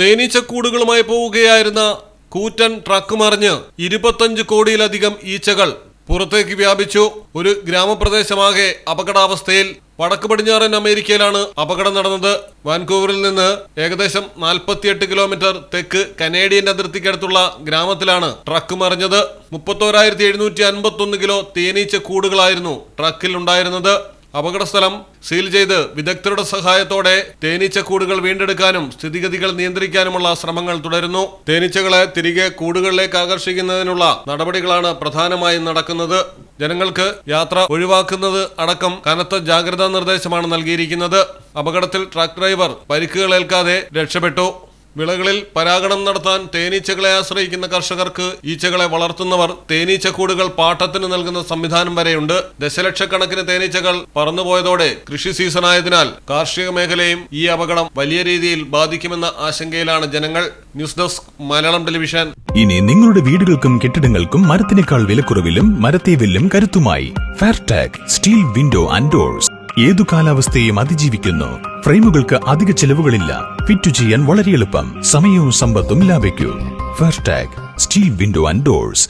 തേനീച്ചക്കൂടുകളുമായി പോവുകയായിരുന്ന കൂറ്റൻ ട്രക്ക് മറിഞ്ഞ് ഇരുപത്തഞ്ച് കോടിയിലധികം ഈച്ചകൾ പുറത്തേക്ക് വ്യാപിച്ചു. ഒരു ഗ്രാമപ്രദേശമാകെ അപകടാവസ്ഥയിൽ വടക്ക് പടിഞ്ഞാറൻ അമേരിക്കയിലാണ് അപകടം നടന്നത്. വാൻകൂവറിൽ നിന്ന് ഏകദേശം 48 കിലോമീറ്റർ തെക്ക് കനേഡിയൻ അതിർത്തിക്കടുത്തുള്ള ഗ്രാമത്തിലാണ് ട്രക്ക് മറിഞ്ഞത്. മുപ്പത്തോരായിരത്തി എഴുന്നൂറ്റി അൻപത്തി ഒന്ന് കിലോ തേനീച്ച കൂടുകളായിരുന്നു ട്രക്കിൽ ഉണ്ടായിരുന്നത്. അപകടസ്ഥലം സീൽ ചെയ്ത് വിദഗ്ധരുടെ സഹായത്തോടെ തേനീച്ചക്കൂടുകൾ വീണ്ടെടുക്കാനും സ്ഥിതിഗതികൾ നിയന്ത്രിക്കാനുമുള്ള ശ്രമങ്ങൾ തുടരുന്നു. തേനീച്ചകളെ തിരികെ കൂടുകളിലേക്ക് ആകർഷിക്കുന്നതിനുള്ള നടപടികളാണ് പ്രധാനമായും നടക്കുന്നത്. ജനങ്ങൾക്ക് യാത്ര ഒഴിവാക്കുന്നത് അടക്കം കനത്ത ജാഗ്രതാ നിർദ്ദേശമാണ് നൽകിയിരിക്കുന്നത്. അപകടത്തിൽ ട്രക്ക് ഡ്രൈവർ പരിക്കുകളേൽക്കാതെ രക്ഷപ്പെട്ടു. വിളകളിൽ പരാഗണം നടത്താൻ തേനീച്ചകളെ ആശ്രയിക്കുന്ന കർഷകർക്ക് ഈച്ചകളെ വളർത്തുന്നവർ തേനീച്ചക്കൂടുകൾ പാട്ടത്തിന് നൽകുന്ന സംവിധാനം വരെയുണ്ട്. ദശലക്ഷക്കണക്കിന് തേനീച്ചകൾ പറന്നുപോയതോടെ കൃഷി സീസണായതിനാൽ കാർഷിക മേഖലയും ഈ അപകടം വലിയ രീതിയിൽ ബാധിക്കുമെന്ന ആശങ്കയിലാണ് ജനങ്ങൾ. News desk Malayalam television. ഇനി നിങ്ങളുടെ വീടുകൾക്കും കെട്ടിടങ്ങൾക്കും മരത്തിനേക്കാൾ വിലക്കുറവിലും മരത്തെ വില്ലും കരുത്തുമായി. Fairtag steel window and doors ഏതു കാലാവസ്ഥയും അതിജീവിക്കുന്നു. ഫ്രെയിമുകൾക്ക് അധിക ചെലവുകളില്ല. ഫിറ്റ് ചെയ്യാൻ വളരെ എളുപ്പം. സമയവും സമ്പത്തും ലാഭിക്കൂ Fairtag steel window and doors